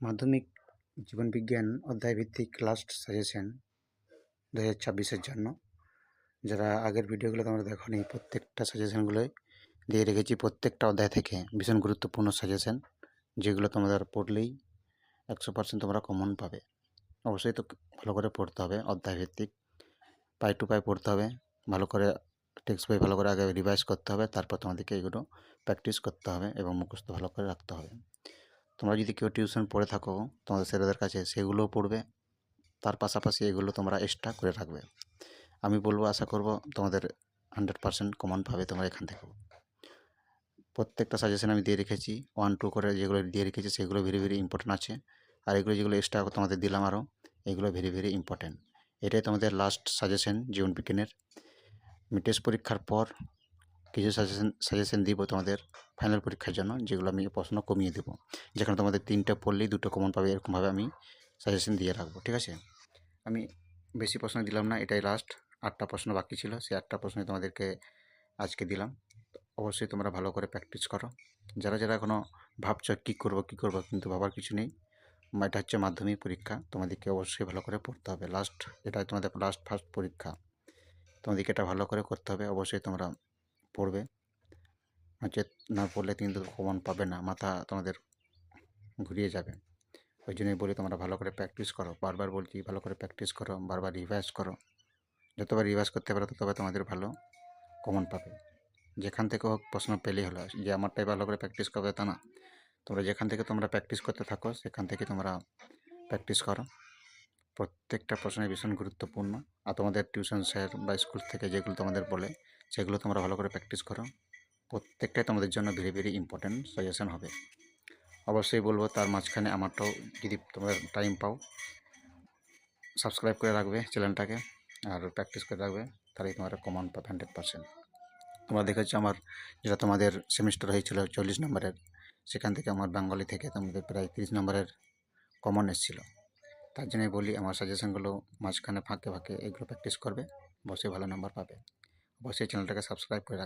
মাধ্যমিক জীবনবিজ্ঞান অধ্যায়ভিত্তিক last suggestion দু হাজার ছাব্বিশের জন্য। যারা আগের ভিডিওগুলো তোমরা দেখো নি প্রত্যেকটা সাজেশনগুলোই দিয়ে রেখেছি। প্রত্যেকটা অধ্যায় থেকে ভীষণ গুরুত্বপূর্ণ সাজেশন যেগুলো তোমাদের পড়লেই একশো পার্সেন্ট তোমরা কমন পাবে। অবশ্যই তো ভালো করে পড়তে হবে অধ্যায়ভিত্তিক। পাই টু পাই পড়তে হবে, ভালো করে টেক্সট বই ভালো করে আগে রিভাইজ করতে হবে, তারপর তোমাদেরকে এগুলো প্র্যাকটিস করতে হবে এবং মুখস্থ ভালো করে রাখতে হবে। তোমরা যদি কেউ টিউশন পড়ে থাকো, তোমাদের স্যারেদের কাছে সেগুলোও পড়বে। তার পাশাপাশি এগুলো তোমরা এক্সট্রা করে রাখবে। আমি বলব, আশা করব তোমাদের হান্ড্রেড পার্সেন্ট কমন পাবে তোমরা এখান থেকে প্রত্যেকটা সাজেশন আমি দিয়ে রেখেছি। ওয়ান টু করে যেগুলো দিয়ে রেখেছি, সেগুলো ভেরি ভেরি ইম্পর্টেন্ট আছে। আর এগুলো যেগুলো এক্সট্রা তোমাদের দিলাম আরও এগুলো ভেরি ভেরি ইম্পর্টেন্ট এটাই তোমাদের লাস্ট সাজেশন জীবন বিজ্ঞানের। টেস্ট পরীক্ষার পর কিছু সাজেশন সাজেশন দিব তোমাদের ফাইনাল পরীক্ষার জন্য, যেগুলো আমি প্রশ্ন কমিয়ে দেবো। যেখানে তোমাদের তিনটে পড়লেই দুটো কমন পাবে, এরকমভাবে আমি সাজেশন দিয়ে রাখব, ঠিক আছে? আমি বেশি প্রশ্ন দিলাম না, এটাই লাস্ট আটটা প্রশ্ন বাকি ছিল, সেই আটটা প্রশ্ন তোমাদেরকে আজকে দিলাম। অবশ্যই তোমরা ভালো করে প্র্যাকটিস করো। যারা যারা এখনও ভাবছ কী করব কী করব, কিন্তু ভাবার কিছু নেই, এটা হচ্ছে মাধ্যমিক পরীক্ষা, তোমাদেরকে অবশ্যই ভালো করে পড়তে হবে। লাস্ট এটা তোমাদের লাস্ট ফার্স্ট পরীক্ষা। তোমাদেরকে এটা ভালো করে করতে হবে। অবশ্যই তোমরা পড়বে। নচেত না পড়লে কিন্তু কমন পাবে না, মাথা তোমাদের ঘুরিয়ে যাবে। ওই জন্যই বলি তোমরা ভালো করে প্র্যাকটিস করো। বারবার বলছি ভালো করে প্র্যাকটিস করো, বারবার রিভাইজ করো। যতবার রিভাইজ করতে পারো ততবার তোমাদের ভালো কমন পাবে। যেখান থেকে হোক প্রশ্ন পেলেই হলো। যে আমারটাই ভালো করে প্র্যাকটিস করবে তা না। তোমরা যেখান থেকে তোমরা প্র্যাকটিস করতে থাকো, সেখান থেকে তোমরা প্র্যাকটিস করো। প্রত্যেকটা প্রশ্নই ভীষণ গুরুত্বপূর্ণ। আর তোমাদের টিউশন স্যার বা স্কুল থেকে যেগুলো তোমাদের বলে সেগুলো তোমরা ভালো করে প্র্যাকটিস করো। প্রত্যেকটাই তোমাদের জন্য ভেরি ভেরি ইম্পর্ট্যান্ট সাজেশন হবে। অবশ্যই বলব তার মাঝখানে আমারটাও যদি তোমরা টাইম পাও সাবস্ক্রাইব করে রাখবে চ্যানেলটাকে আর প্র্যাকটিস করে রাখবে, তাহলেই তোমরা কমন পাবে হান্ড্রেড পার্সেন্ট তোমরা দেখেছ আমার যেটা তোমাদের সেমিস্টার হয়েছিল চল্লিশ নম্বরের, সেখান থেকে আমার বেঙ্গলি থেকে তোমাদের প্রায় তিরিশ নম্বরের কমন এসেছিল। তার জন্যই বলি আমার সাজেশনগুলো মাঝখানে ফাঁকে ফাঁকে এগুলো প্র্যাকটিস করবে, অবশ্যই ভালো নাম্বার পাবে। অবশ্যই চ্যানেলটাকে সাবস্ক্রাইব করে রাখবে